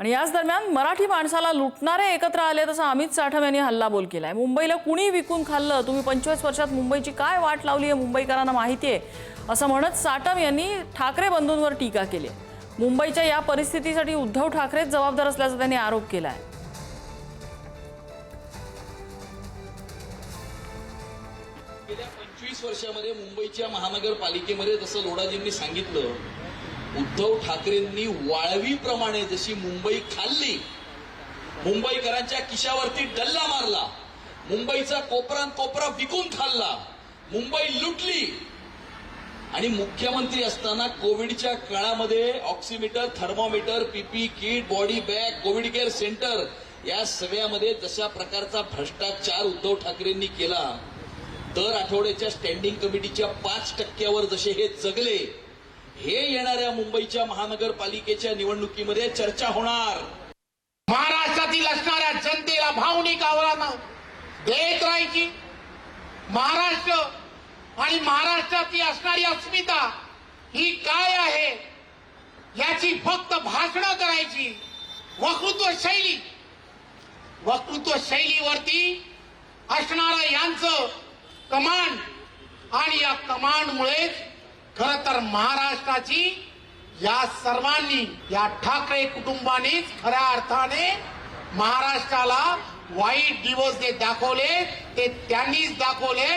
आणि याच दरम्यान मराठी माणसाला लुटणारे एकत्र आले तसं अमित साठम यांनी हल्लाबोल केलाय. मुंबईला कुणी विकून खाल्लं? तुम्ही पंचवीस वर्षात मुंबईची काय वाट लावली आहे? मुंबईकरांना माहिती आहे. असं म्हणत साठम यांनी ठाकरे बंधूंवर टीका केली. आहे. मुंबईच्या या परिस्थितीसाठी उद्धव ठाकरेच जबाबदार असल्याचा त्यांनी आरोप केला आहे गेल्या पंचवीस वर्षामध्ये मुंबईच्या महानगरपालिकेमध्ये जसं लोडाजींनी सांगितलं उद्धव ठाकरेंनी वाळवीप्रमाणे जशी मुंबई खाल्ली मुंबईकरांच्या खिशावरती डल्ला मारला मुंबईचा कोपरान कोपरा विकून खाल्ला मुंबई लुटली. आणि मुख्यमंत्री असताना कोविडच्या काळामध्ये oximeter thermometer PP kit body bag covid care centre या सगळ्यामध्ये जशा प्रकारचा भ्रष्टाचार उद्धव ठाकरेंनी केला. दर आठवड्याच्या स्टँडिंग कमिटीच्या पाच टक्क्यावर जसे हे जगले हे येणाऱ्या मुंबईच्या महानगरपालिकेच्या निवडणुकीमध्ये चर्चा होणार. महाराष्ट्रातील असणाऱ्या जनतेला भावनिक आव्हानं देत राहायची. महाराष्ट्र आणि महाराष्ट्राची असणारी अस्मिता ही काय आहे याची फक्त भाषणं करायची. वक्तृत्व शैली. वक्तृत्व शैलीवरती असणारा यांचं कमांड. आणि या कमांडमुळेच खर तर महाराष्ट्राची या सर्वांनी या ठाकरे कुटुंबानेच खऱ्या अर्थाने महाराष्ट्राला वाईट दिवस जे दाखवले ते त्यांनीच दाखवले.